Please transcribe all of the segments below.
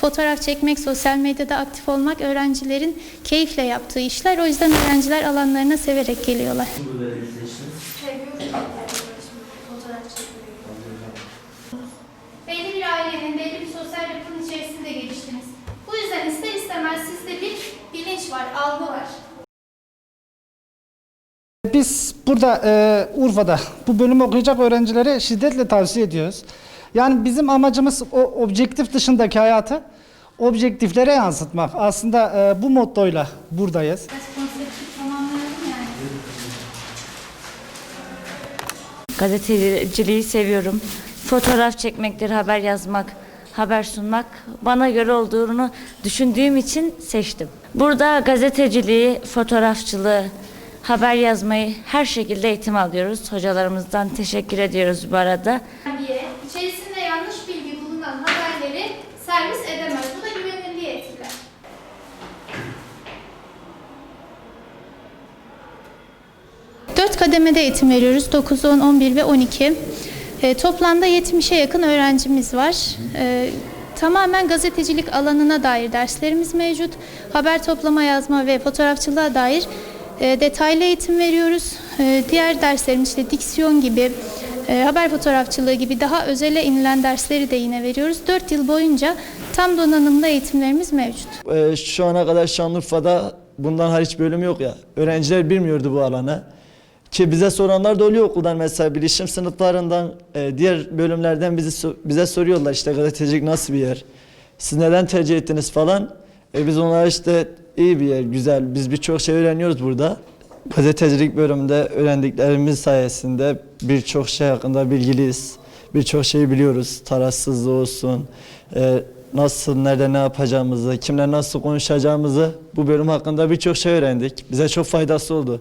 fotoğraf çekmek, sosyal medyada aktif olmak öğrencilerin keyifle yaptığı işler. O yüzden öğrenciler alanlarına severek geliyorlar. Belli bir ailenin, belli bir sosyal yapının içerisinde geliştiniz. Bu yüzden ister istemez sizde bir bilinç var, algı var. Biz burada e, Urfa'da bu bölümü okuyacak öğrencilere şiddetle tavsiye ediyoruz. Yani bizim amacımız o objektif dışındaki hayatı objektiflere yansıtmak. Aslında e, bu mottoyla buradayız. Gazeteciliği seviyorum. Fotoğraf çekmektir, haber yazmak, haber sunmak bana göre olduğunu düşündüğüm için seçtim. Burada gazeteciliği, fotoğrafçılığı, haber yazmayı her şekilde eğitim alıyoruz. Hocalarımızdan teşekkür ediyoruz bu arada. Kademede eğitim veriyoruz. 9, 10, 11 ve 12. E, toplamda 70'e yakın öğrencimiz var. E, tamamen gazetecilik alanına dair derslerimiz mevcut. Haber toplama, yazma ve fotoğrafçılığa dair e, detaylı eğitim veriyoruz. E, diğer derslerimiz işte diksiyon gibi, e, haber fotoğrafçılığı gibi daha özele inilen dersleri de yine veriyoruz. 4 yıl boyunca tam donanımlı eğitimlerimiz mevcut. Ee, şu ana kadar Şanlıurfa'da bundan hariç bölüm yok ya. Öğrenciler bilmiyordu bu alanı. Ki bize soranlar da oluyor okuldan mesela bilişim sınıflarından, e, diğer bölümlerden bizi bize soruyorlar işte gazetecilik nasıl bir yer? Siz neden tercih ettiniz falan? E biz onlara işte iyi bir yer, güzel. Biz birçok şey öğreniyoruz burada. Gazetecilik bölümünde öğrendiklerimiz sayesinde birçok şey hakkında bilgiliyiz. Birçok şeyi biliyoruz. Tarafsızlığı olsun, e, nasıl, nerede ne yapacağımızı, kimle nasıl konuşacağımızı bu bölüm hakkında birçok şey öğrendik. Bize çok faydası oldu.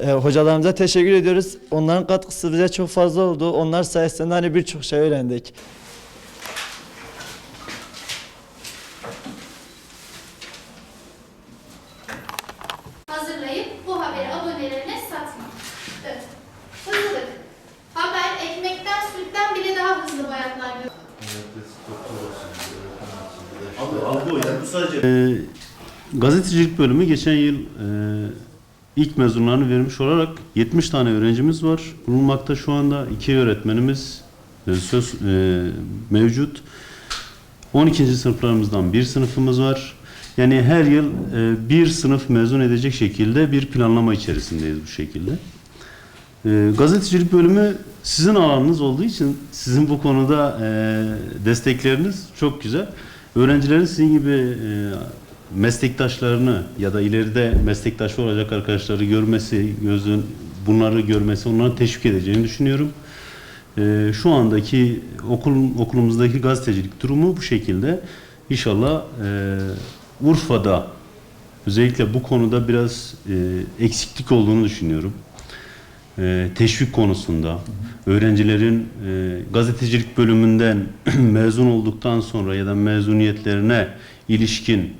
E, hocalarımıza teşekkür ediyoruz. Onların katkısı bize çok fazla oldu. Onlar sayesinde hani birçok şey öğrendik. hazırlayıp bu haberi abonelerine satmak. Evet. Hızlılık. Haber ekmekten sütten bile daha hızlı bayatlar. Ee, gazetecilik bölümü geçen yıl e, ilk mezunlarını vermiş olarak 70 tane öğrencimiz var. Bulunmakta şu anda iki öğretmenimiz e, söz e, mevcut. 12. sınıflarımızdan bir sınıfımız var. Yani her yıl e, bir sınıf mezun edecek şekilde bir planlama içerisindeyiz bu şekilde. E, gazetecilik bölümü sizin alanınız olduğu için sizin bu konuda e, destekleriniz çok güzel. Öğrencilerin sizin gibi e, meslektaşlarını ya da ileride meslektaşı olacak arkadaşları görmesi, gözün bunları görmesi onları teşvik edeceğini düşünüyorum. E, şu andaki okul okulumuzdaki gazetecilik durumu bu şekilde. İnşallah e, Urfa'da özellikle bu konuda biraz e, eksiklik olduğunu düşünüyorum e, teşvik konusunda öğrencilerin e, gazetecilik bölümünden mezun olduktan sonra ya da mezuniyetlerine ilişkin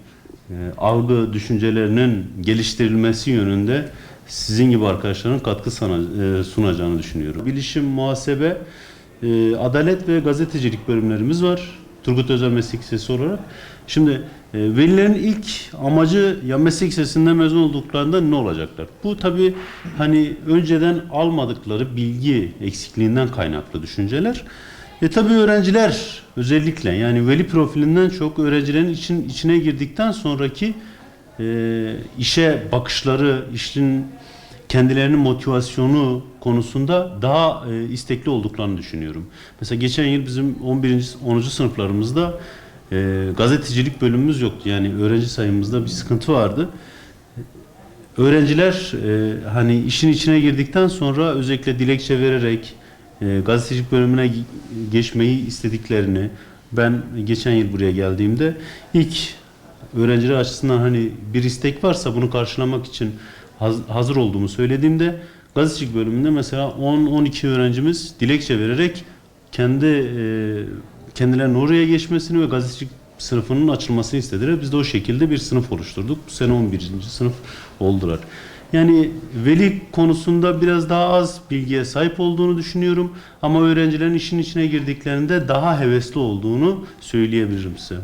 e, algı düşüncelerinin geliştirilmesi yönünde sizin gibi arkadaşların katkı sana, e, sunacağını düşünüyorum. Bilişim, muhasebe, e, adalet ve gazetecilik bölümlerimiz var. Turgut Özel Meslek Lisesi olarak. Şimdi e, velilerin ilk amacı ya meslek lisesinden mezun olduklarında ne olacaklar? Bu tabii hani önceden almadıkları bilgi eksikliğinden kaynaklı düşünceler. E tabii öğrenciler özellikle yani veli profilinden çok öğrencilerin için içine girdikten sonraki e, işe bakışları, işin kendilerinin motivasyonu konusunda daha e, istekli olduklarını düşünüyorum. Mesela geçen yıl bizim 11. 10. sınıflarımızda e, gazetecilik bölümümüz yoktu. Yani öğrenci sayımızda bir sıkıntı vardı. Öğrenciler e, hani işin içine girdikten sonra özellikle dilekçe vererek e, gazetecilik bölümüne ge- geçmeyi istediklerini ben geçen yıl buraya geldiğimde ilk öğrenciler açısından hani bir istek varsa bunu karşılamak için haz- hazır olduğumu söylediğimde gazetecilik bölümünde mesela 10-12 öğrencimiz dilekçe vererek kendi e, kendilerinin oraya geçmesini ve gazetecilik sınıfının açılmasını istediler. Biz de o şekilde bir sınıf oluşturduk. Bu sene 11. sınıf oldular. Yani veli konusunda biraz daha az bilgiye sahip olduğunu düşünüyorum. Ama öğrencilerin işin içine girdiklerinde daha hevesli olduğunu söyleyebilirim size.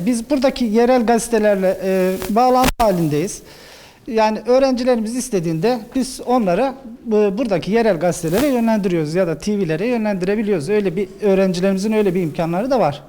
Biz buradaki yerel gazetelerle e, bağlantı halindeyiz. Yani öğrencilerimiz istediğinde biz onlara e, buradaki yerel gazetelere yönlendiriyoruz ya da TV'lere yönlendirebiliyoruz. Öyle bir öğrencilerimizin öyle bir imkanları da var.